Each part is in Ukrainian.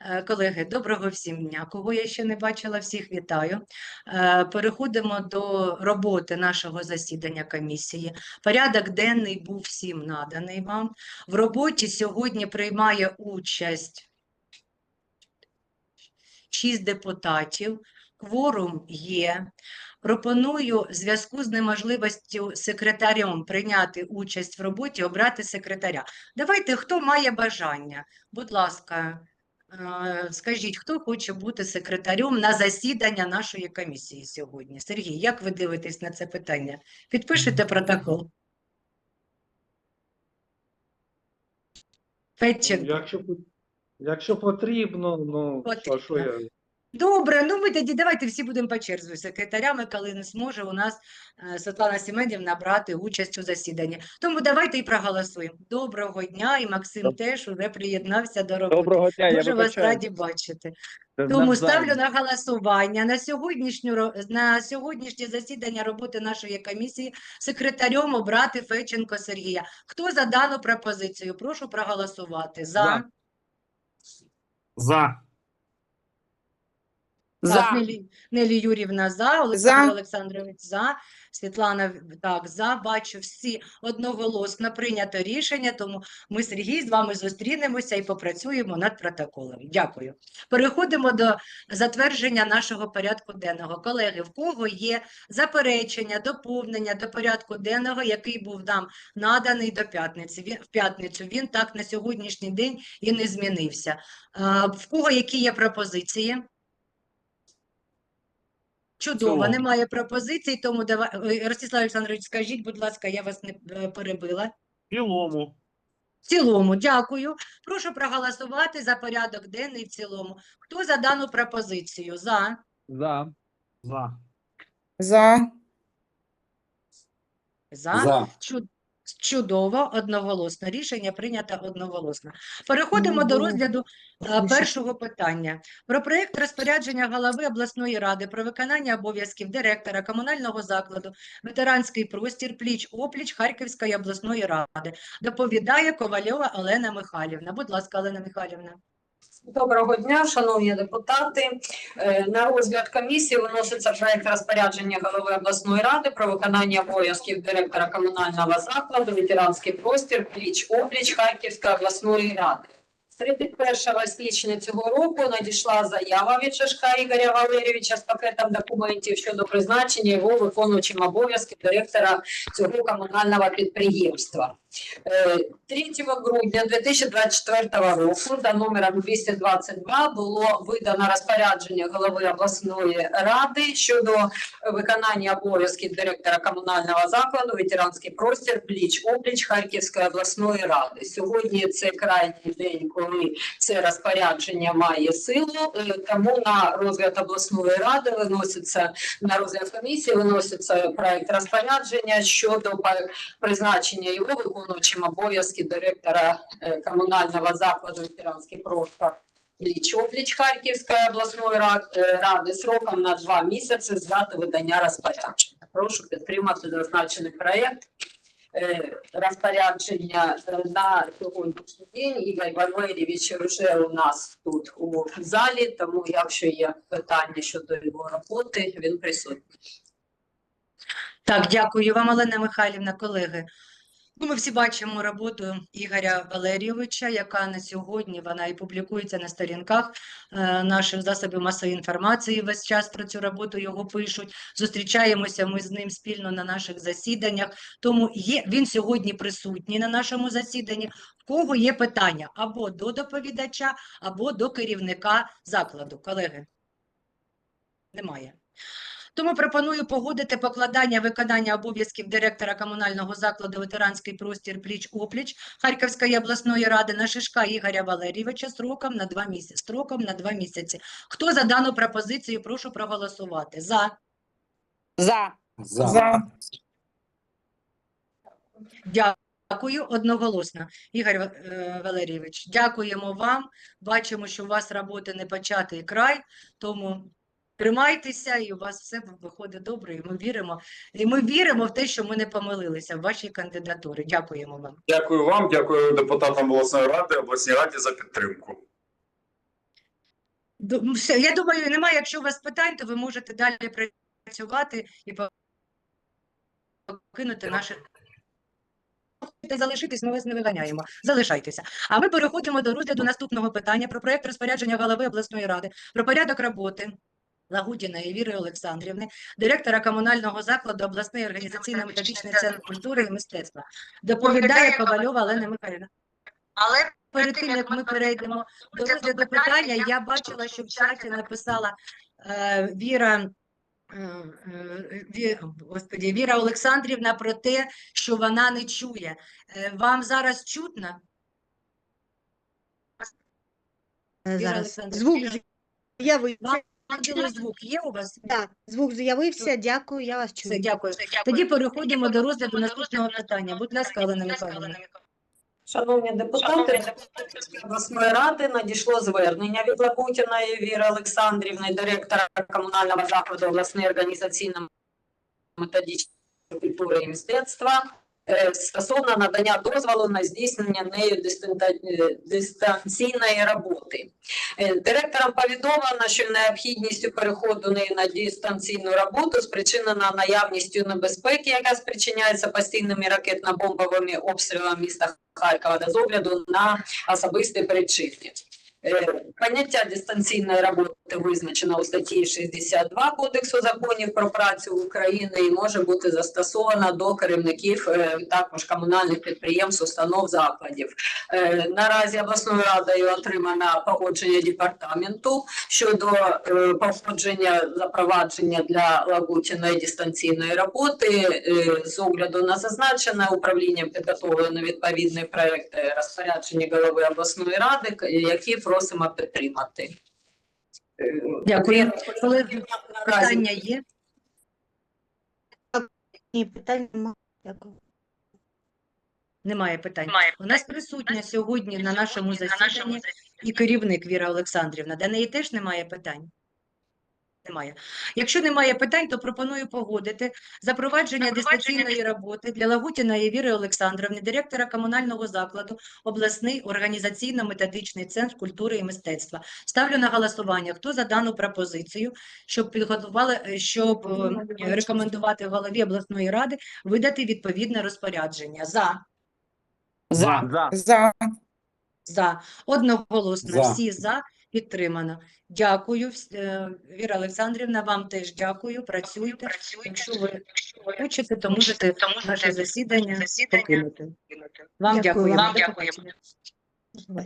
Е, Колеги, доброго всім дня. Кого я ще не бачила, всіх вітаю. Е, Переходимо до роботи нашого засідання комісії. Порядок денний був всім наданий вам. В роботі сьогодні приймає участь шість депутатів. Кворум є. Пропоную в зв'язку з неможливістю секретарем прийняти участь в роботі, обрати секретаря. Давайте, хто має бажання, будь ласка, скажіть, хто хоче бути секретарем на засідання нашої комісії сьогодні? Сергій, як ви дивитесь на це питання? Підпишете протокол? Петченко. Якщо, якщо потрібно, ну що, що я. Добре, ну ми тоді давайте всі будемо по черзі секретарями, коли не зможе у нас е, Світлана Семенівна брати участь у засіданні. Тому давайте і проголосуємо. Доброго дня, і Максим теж уже приєднався до роботи. Доброго дня, я Дуже вас вибачаю. раді бачити. Це Тому ставлю на голосування на сьогоднішню на сьогоднішнє засідання роботи нашої комісії секретарем обрати Феченко Сергія. Хто за дану пропозицію? Прошу проголосувати. За. За. За. Так, Нелі, Нелі Юрівна за, Олександр Олександрович за, Світлана так, за, бачу всі одноголосно прийнято рішення, тому ми, Сергій, з вами зустрінемося і попрацюємо над протоколом. Дякую. Переходимо до затвердження нашого порядку денного. Колеги, в кого є заперечення, доповнення до порядку денного, який був нам наданий до п'ятниці? Він, в п'ятницю він так на сьогоднішній день і не змінився. В кого які є пропозиції? Чудово, немає пропозицій, тому давай, Ростислав Олександрович, скажіть, будь ласка, я вас не е, перебила. В цілому. В цілому, дякую. Прошу проголосувати за порядок денний в цілому. Хто за дану пропозицію? За. За. За. За. За. За. Чу- Чудово, одноголосно. Рішення прийнято одноголосно. Переходимо до розгляду е, першого питання. Про проєкт розпорядження голови обласної ради про виконання обов'язків директора комунального закладу «Ветеранський простір пліч-опліч Харківської обласної ради». Доповідає Ковальова Олена Михайлівна. Будь ласка, Олена Михайлівна. Доброго дня, шановні депутати. Е, На розгляд комісії виноситься проект розпорядження голови обласної ради про виконання обов'язків директора комунального закладу ветеранський простір пліч обліч Харківської обласної ради. З 31 січня цього року надійшла заява від Шашка Ігоря Валерійовича з пакетом документів щодо призначення його виконуючим обов'язків директора цього комунального підприємства. Е, 3 грудня 2024 року за номером 222 було видано розпорядження голови обласної ради щодо виконання обов'язків директора комунального закладу ветеранський простір пліч опліч Харківської обласної ради. Сьогодні це крайній день, коли це розпорядження має силу. е, Тому на розгляд обласної ради виноситься на розгляд комісії, виноситься проект розпорядження щодо призначення його виконуючим обов'язки директора е, комунального закладу ветеранський простор Пліч-опліч Харківської обласної е, ради сроком на два місяці з дати видання розпорядження. Прошу підтримати зазначений проект. Е, Розпорядження на сьогоднішній день Ігор Валерійович вже у нас тут у залі, тому якщо є питання щодо його роботи, він присутній. Так, дякую вам, Олена Михайлівна, колеги. Ну, ми всі бачимо роботу Ігоря Валерійовича, яка на сьогодні вона і публікується на сторінках е, наших засобів масової інформації. Весь час про цю роботу його пишуть. Зустрічаємося ми з ним спільно на наших засіданнях. Тому є він сьогодні присутній на нашому засіданні. В кого є питання або до доповідача, або до керівника закладу, колеги? Немає. Тому пропоную погодити покладання виконання обов'язків директора комунального закладу ветеранський простір пліч-опліч Харківської обласної ради на Шишка Ігоря Валерійовича строком на два місяці. Строком на два місяці. Хто за дану пропозицію, прошу проголосувати. За. За. За. За. Дякую одноголосно. Ігор е, Валерійович, дякуємо вам. Бачимо, що у вас роботи не початий край, тому тримайтеся, і у вас все виходить добре. І ми віримо. І ми віримо в те, що ми не помилилися в вашій кандидатурі. Дякуємо вам. Дякую вам, дякую депутатам обласної ради, обласній раді за підтримку. Я думаю, немає. Якщо у вас питань, то ви можете далі працювати і покинути наше. Та залишитись, ми вас не виганяємо. Залишайтеся. А ми переходимо до розгляду наступного питання про проект розпорядження голови обласної ради про порядок роботи Лагудіної Віри Олександрівни, директора комунального закладу обласний організаційно-методичний центр культури і мистецтва. Доповідає Ковальова Олена Михайлівна. Але Перед тим, як ми перейдемо до розгляду питання, я бачила, що в чаті написала е, Віра, е, господі, Віра Олександрівна про те, що вона не чує. Е, вам зараз чутно? Е, Віра Зараз звук Ангели, звук є у вас? Так, звук з'явився. Дякую, я вас Все, чую. дякую. Тоді переходимо до розгляду наступного питання. Будь ласка, Олена Михайлівна. Шановні депутати, обласної ради надійшло звернення від Лапутіної Віри Олександрівни, директора комунального закладу обласної організаційно-методичної культури і мистецтва стосовно надання дозволу на здійснення нею е, дистанційної роботи. Е, Директорам повідомлено, що необхідністю переходу нею на дистанційну роботу спричинена наявністю небезпеки, яка спричиняється постійними ракетно-бомбовими обстрілами міста Харкова та з огляду на особисті причини. Е, Поняття дистанційної роботи визначено у статті 62 Кодексу законів про працю України і може бути застосована до керівників е, також комунальних підприємств, установ, закладів. Е, Наразі обласною радою отримано погодження департаменту щодо е, погодження запровадження для Лагутіної дистанційної роботи. З огляду на зазначене управлінням підготовлено відповідний проект розпорядження голови обласної ради, які просимо підтримати. Дякую. Коли питання є? Ні, питань немає. Дякую. Немає питань. У нас присутня сьогодні на нашому засіданні і керівник Віра Олександрівна. До неї теж немає питань? Немає. Якщо немає питань, то пропоную погодити запровадження дистанційної роботи для Лагутіної Віри Олександрівни, директора комунального закладу, обласний організаційно-методичний центр культури і мистецтва. Ставлю на голосування. Хто за дану пропозицію, щоб підготували, е, щоб е, рекомендувати голові обласної ради видати відповідне розпорядження? За. За. За. За. За. Одноголосно. За. Всі за. Підтримано. Дякую, е, Віра Олександрівна, вам теж дякую. Працюйте. Якщо ви хочете, то можете наше засідання покинути. Вам Дякую. Вам дякую.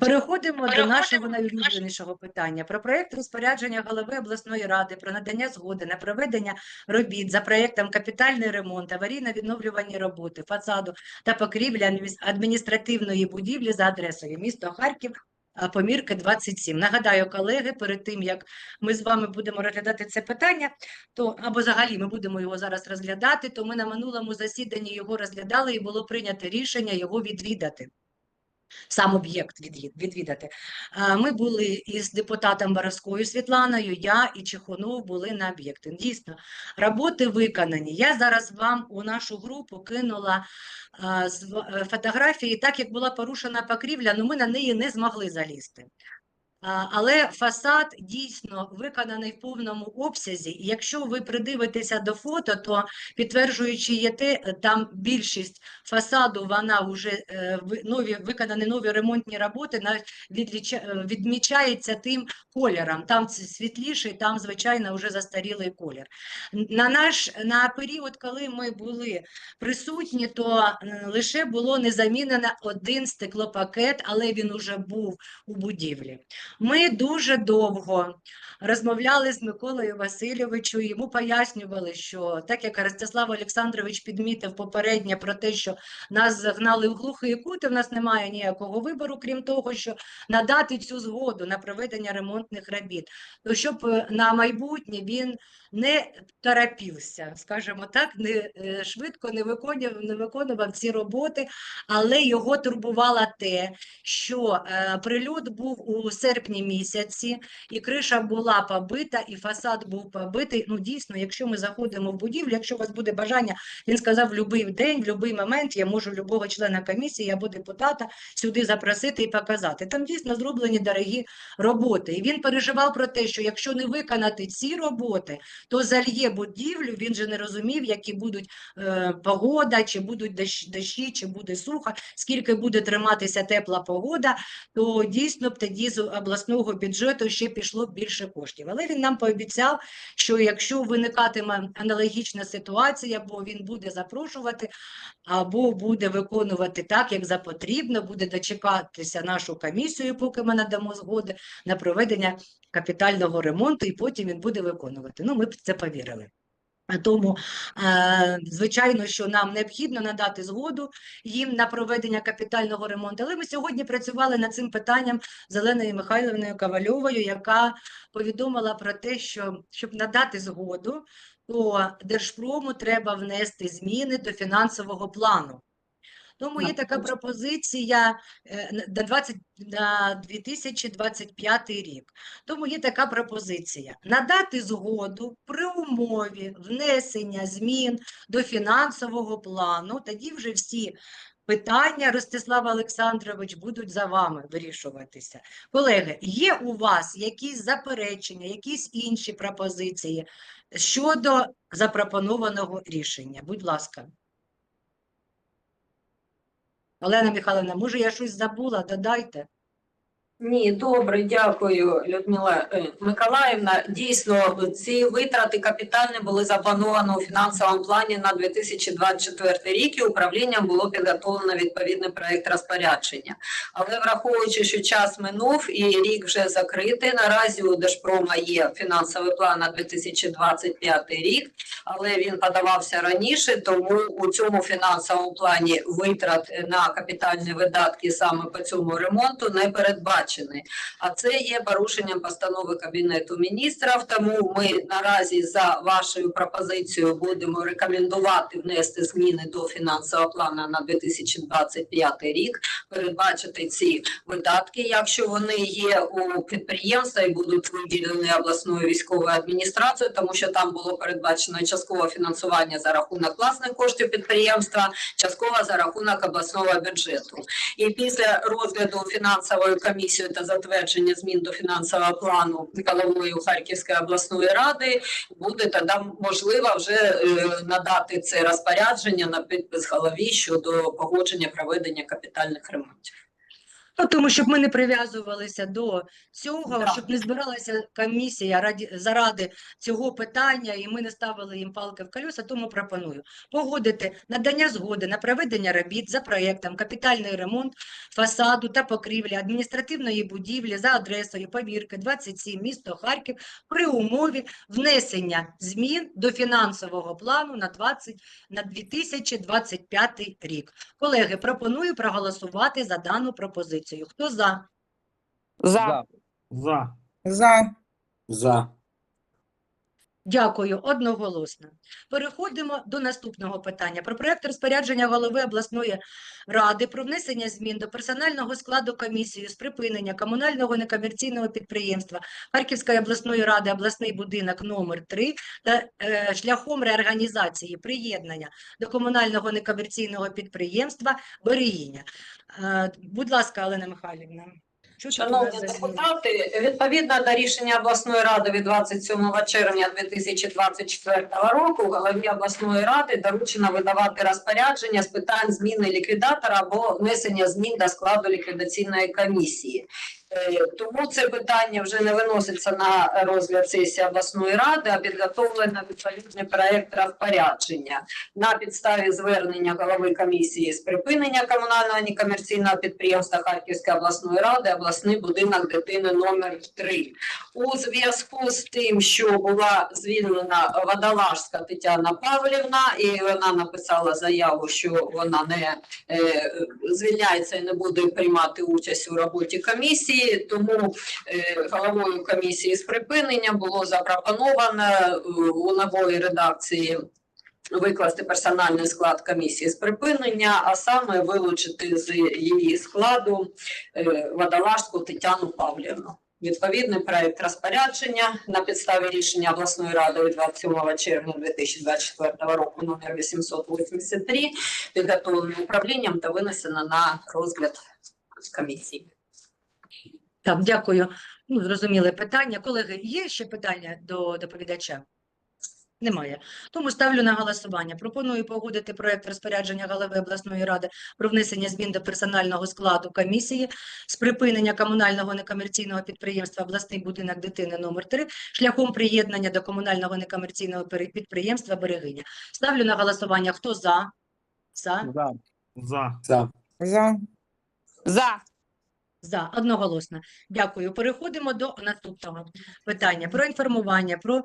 Переходимо до нашого найулюбленішого питання про проект розпорядження голови обласної ради про надання згоди на проведення робіт за проектом капітальний ремонт, аварійно-відновлювані роботи, фасаду та покрівлі адміністративної будівлі за адресою місто Харків. Помірки 27. Нагадаю, колеги, перед тим як ми з вами будемо розглядати це питання, то або взагалі ми будемо його зараз розглядати, то ми на минулому засіданні його розглядали і було прийнято рішення його відвідати сам об'єкт відвід- відвідати. Ми були із депутатом Боровською Світланою, я і Чехонов були на об'єкті. Дійсно, роботи виконані. Я зараз вам у нашу групу кинула з- е, фотографії, так як була порушена покрівля, але ми на неї не змогли залізти. Але фасад дійсно виконаний в повному обсязі. Якщо ви придивитеся до фото, то підтверджуючи є те, там більшість фасаду вона вже е, нові виконані нові ремонтні роботи, е, відмічається тим кольором. Там світліший, там звичайно вже застарілий колір. На наш на період, коли ми були присутні, то лише було не замінено один стеклопакет, але він уже був у будівлі. Ми дуже довго розмовляли з Миколою Васильовичем, йому пояснювали, що так як Ростислав Олександрович підмітив попереднє про те, що нас загнали в глухий кут, і в нас немає ніякого вибору, крім того, що надати цю згоду на проведення ремонтних робіт, то щоб е, на майбутнє він не торопився, скажімо так, не е, швидко не виконував, не виконував ці роботи, але його турбувало те, що е, прильот був у серпні місяці, і криша була побита, і фасад був побитий. Ну, дійсно, якщо ми заходимо в будівлю, якщо у вас буде бажання, він сказав, в будь-який день, в будь-який момент я можу любого члена комісії або депутата сюди запросити і показати. Там дійсно зроблені дорогі роботи. І він переживав про те, що якщо не виконати ці роботи, то зальє будівлю, він же не розумів, які будуть е, погода, чи будуть дощ, дощі, чи буде сухо, скільки буде триматися тепла погода, то дійсно б тоді з обласного бюджету ще пішло більше коштів. Але він нам пообіцяв, що якщо виникатиме аналогічна ситуація, бо він буде запрошувати, або буде виконувати так, як за потрібно, буде дочекатися нашу комісію, поки ми надамо згоди на проведення капітального ремонту, і потім він буде виконувати. Ну, ми б в це повірили. Тому, е, звичайно, що нам необхідно надати згоду їм на проведення капітального ремонту. Але ми сьогодні працювали над цим питанням з Оленою Михайловною Ковальовою, яка повідомила про те, що щоб надати згоду, то Держпрому треба внести зміни до фінансового плану. Тому є така пропозиція е, на 20, на 2025 рік. Тому є така пропозиція надати згоду при умові внесення змін до фінансового плану. Тоді вже всі питання, Ростислав Олександрович, будуть за вами вирішуватися. Колеги, є у вас якісь заперечення, якісь інші пропозиції щодо запропонованого рішення? Будь ласка. Олена Михайловна, може я щось забула? Додайте. Ні, добре, дякую, Людмила е, Миколаївна. Дійсно, ці витрати капітальні були заплановані у фінансовому плані на 2024 рік, і управлінням було підготовлено відповідний проект розпорядження. Але враховуючи, що час минув і рік вже закритий, наразі у Держпрома є фінансовий план на 2025 рік, але він подавався раніше, тому у цьому фінансовому плані витрат на капітальні видатки саме по цьому ремонту не передбачені. А це є порушенням постанови Кабінету міністрів. Тому ми наразі за вашою пропозицією будемо рекомендувати внести зміни до фінансового плану на 2025 рік, передбачити ці видатки, якщо вони є у підприємства і будуть виділені обласною військовою адміністрацією, тому що там було передбачено часткове фінансування за рахунок власних коштів підприємства, частково за рахунок обласного бюджету. І після розгляду фінансової комісії та затвердження змін до фінансового плану головою Харківської обласної ради буде тоді можливо вже е, надати це розпорядження на підпис голові щодо погодження проведення капітальних ремонтів. Ну, тому щоб ми не прив'язувалися до цього, Да. щоб не збиралася комісія раді, заради цього питання, і ми не ставили їм палки в колеса, тому пропоную погодити надання згоди на проведення робіт за проєктом капітальний ремонт фасаду та покрівлі адміністративної будівлі за адресою Повірки 27, місто Харків при умові внесення змін до фінансового плану на 20 на 2025 рік. Колеги, пропоную проголосувати за дану пропозицію. Хто за? За. За. За. Дякую, одноголосно. Переходимо до наступного питання. Про проект розпорядження голови обласної ради про внесення змін до персонального складу комісії з припинення комунального некомерційного підприємства Харківської обласної ради обласний будинок номер 3 та е, шляхом реорганізації приєднання до комунального некомерційного підприємства Берегиня. Е, будь ласка, Олена Михайлівна. Що Шановні депутати, відповідно до рішення обласної ради від 27 червня 2024 року голові обласної ради доручено видавати розпорядження з питань зміни ліквідатора або внесення змін до складу ліквідаційної комісії. Е, Тому це питання вже не виноситься на розгляд сесії обласної ради, а підготовлено відповідний проект розпорядження на підставі звернення голови комісії з припинення комунального некомерційного підприємства Харківської обласної ради, обласний будинок дитини номер 3 У зв'язку з тим, що була звільнена водолажська Тетяна Павлівна, і вона написала заяву, що вона не е, звільняється і не буде приймати участь у роботі комісії. Тому е, головою комісії з припинення було запропоновано е, у нової редакції викласти персональний склад комісії з припинення, а саме вилучити з її складу е, водолажку Тетяну Павлівну. відповідний проект розпорядження на підставі рішення обласної ради від 27 червня 2024 року номер 883 підготовлений управлінням та винесено на розгляд комісії. Так, дякую. Ну, зрозуміли питання. Колеги, є ще питання до доповідача? Немає. Тому ставлю на голосування. Пропоную погодити проект розпорядження голови обласної ради про внесення змін до персонального складу комісії з припинення комунального некомерційного підприємства обласний будинок дитини номер 3 шляхом приєднання до комунального некомерційного підприємства Берегиня. Ставлю на голосування. Хто за? За? За. За. За. За. За. Одноголосно. Дякую. Переходимо до наступного питання про інформування про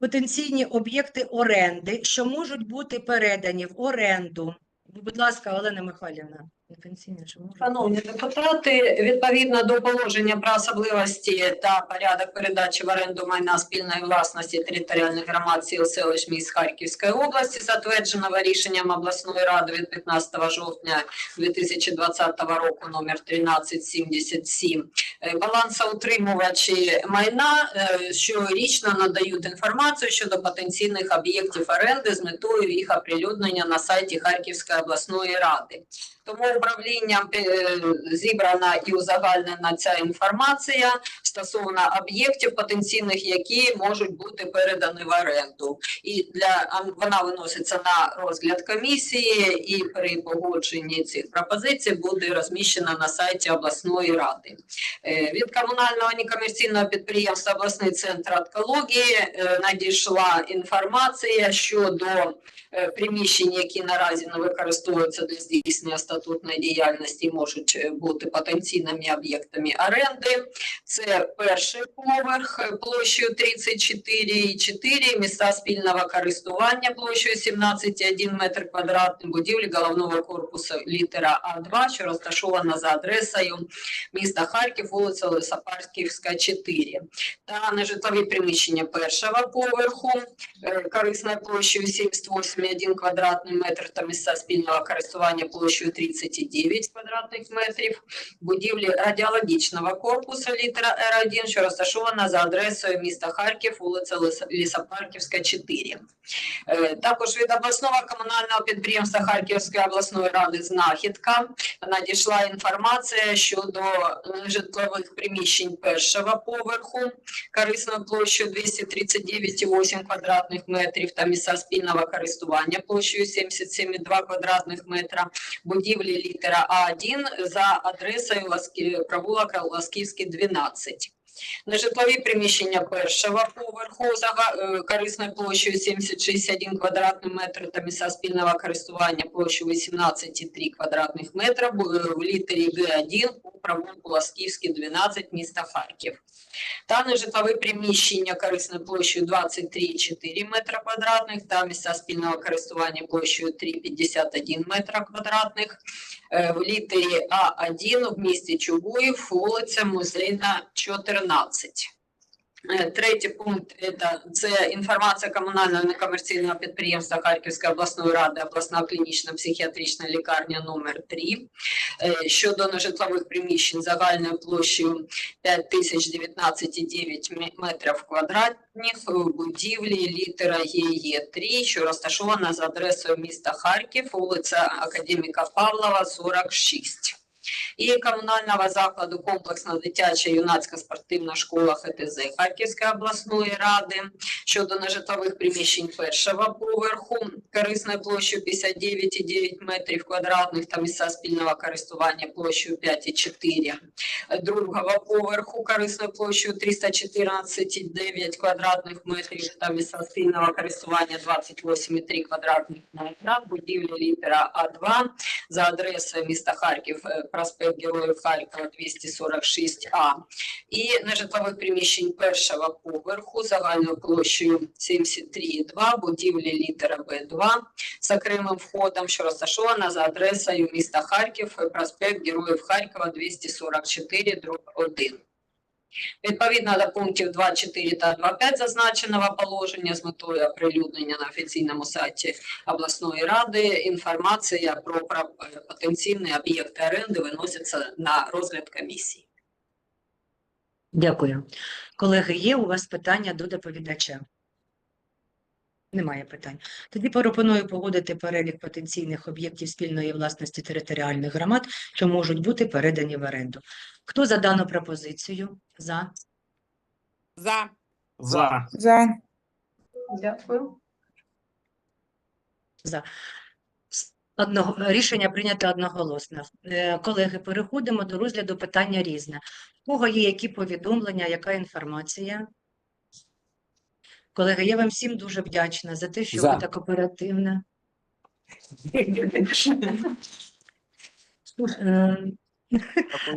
потенційні об'єкти оренди, що можуть бути передані в оренду. Будь ласка, Олена Михайлівна. Потенційні, що? Шановні депутати, відповідно до положення про особливості та порядок передачі в оренду майна спільної власності територіальних громад сіл селищ міст Харківської області, затвердженого рішенням обласної ради від 15 жовтня 2020 року номер 1377, е, балансоутримувачі майна е, щорічно надають інформацію щодо потенційних об'єктів оренди з метою їх оприлюднення на сайті Харківської обласної ради. Тому управлінням е, зібрана і узагальнена ця інформація стосовно об'єктів потенційних, які можуть бути передані в оренду. І для вона виноситься на розгляд комісії, і при погодженні цих пропозицій буде розміщена на сайті обласної ради. Е, Від комунального некомерційного підприємства обласний центр онкології е, надійшла інформація щодо приміщень, які наразі не використовуються для здійснення статутної діяльності, можуть е, бути потенційними об'єктами оренди. Це перший поверх е, площею 34,4, міста спільного користування площею 17,1 метр квадратний, будівлі головного корпусу літера А2, що розташована за адресою міста Харків, вулиця Лисопарківська, 4. Та нежитлові приміщення першого поверху, корисною площею 78,1 квадратний метр та місця спільного користування площею 30,9 квадратних метрів, будівлі радіологічного корпусу літера Р1, що розташована за адресою міста Харків, вулиця Лис- Лісопарківська, 4. Е, Також від обласного комунального підприємства Харківської обласної ради «Знахідка» надійшла інформація щодо житлових приміщень першого поверху корисною площею 239,8 квадратних метрів та місця спільного користування площею 77,2 квадратних метра, будівлі літера А1 за адресою Ласки- провулок Ласківський, 12. Нежитлові приміщення першого поверху е, корисною площею 7061 квадратний метр та місця спільного користування площею 18,3 квадратних метра е, в літері Г1 у провулку Ласківський, 12, міста Харків. Та нежитлові приміщення корисною площею 23,4 метра квадратних та місця спільного користування площею 3,51 метра квадратних е, в літері А1 в місті Чугуїв, вулиця Музейна, 14. Е, Третій пункт це інформація комунального некомерційного підприємства Харківської обласної ради, обласна клінічна психіатрична лікарня номер 3 е, щодо нежитлових приміщень загальною площею 5019,9 м- метрів квадратних в будівлі літера ГЕ3, що розташована за адресою міста Харків, вулиця Академіка Павлова, 46 і комунального закладу комплексна дитяча юнацька спортивна школа ХТЗ Харківської обласної ради щодо нежитлових приміщень першого поверху корисною площею 59,9 метрів квадратних та місця спільного користування площею 5,4 другого поверху корисною площею 314,9 квадратних метрів та місця спільного користування 28,3 квадратних метра будівлі літера А2 за адресою міста Харків, е, проспект Героїв Харкова 246А і нежитлових приміщень першого поверху загальною площею 73,2 будівлі літера Б2 з окремим входом, що розташована за адресою міста Харків, проспект Героїв Харкова 244 дроб 1. Відповідно до пунктів 2.4 та 2.5 зазначеного положення з метою оприлюднення на офіційному сайті обласної ради інформація про потенційний потенційні об'єкти оренди виноситься на розгляд комісії. Дякую. Колеги, є у вас питання до доповідача? Немає питань. Тоді пропоную погодити перелік потенційних об'єктів спільної власності територіальних громад, що можуть бути передані в оренду. Хто за дану пропозицію? За. За. За. За. Дякую. С- Одного, рішення прийнято одноголосно. Е, Колеги, переходимо до розгляду питання різне. У кого є які повідомлення, яка інформація? Колеги, я вам всім дуже вдячна за те, що За. ви так оперативно. Е,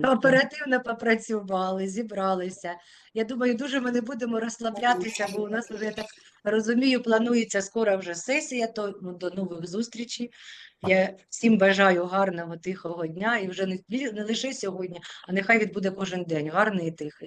Оперативно попрацювали, зібралися. Я думаю, дуже ми не будемо розслаблятися, бо у нас вже я так розумію, планується скоро вже сесія, то ну, до нових зустрічей. Я всім бажаю гарного, тихого дня і вже не, не лише сьогодні, а нехай відбуде кожен день, гарний і тихий.